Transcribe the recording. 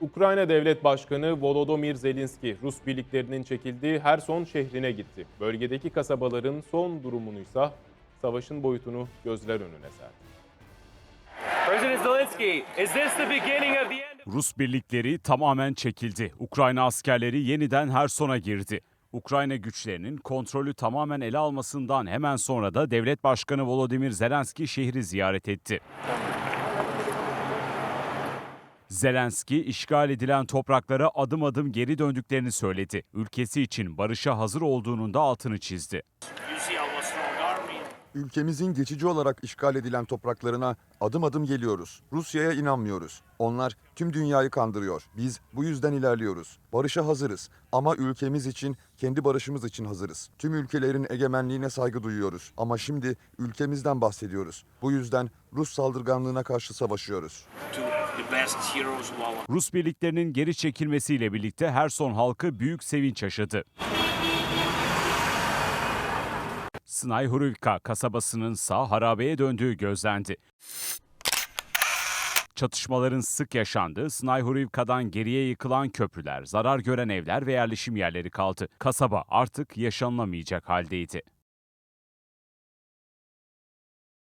Ukrayna Devlet Başkanı Volodymyr Zelenski, Rus birliklerinin çekildiği Herson şehrine gitti. Bölgedeki kasabaların son durumunuysa savaşın boyutunu gözler önüne serdi. President Zelensky, is this the beginning of the end? Rus birlikleri tamamen çekildi. Ukrayna askerleri yeniden Herson'a girdi. Ukrayna güçlerinin kontrolü tamamen ele almasından hemen sonra da devlet başkanı Volodymyr Zelenski şehri ziyaret etti. Zelenski işgal edilen topraklara adım adım geri döndüklerini söyledi. Ülkesi için barışa hazır olduğunun da altını çizdi. Ülkemizin geçici olarak işgal edilen topraklarına adım adım geliyoruz. Rusya'ya inanmıyoruz. Onlar tüm dünyayı kandırıyor. Biz bu yüzden ilerliyoruz. Barışa hazırız ama ülkemiz için, kendi barışımız için hazırız. Tüm ülkelerin egemenliğine saygı duyuyoruz ama şimdi ülkemizden bahsediyoruz. Bu yüzden Rus saldırganlığına karşı savaşıyoruz. Rus birliklerinin geri çekilmesiyle birlikte Herson halkı büyük sevinç yaşadı. Snayhurivka kasabasının sağ harabeye döndüğü gözlendi. Çatışmaların sık yaşandığı Snayhurivka'dan geriye yıkılan köprüler, zarar gören evler ve yerleşim yerleri kaldı. Kasaba artık yaşanılamayacak haldeydi.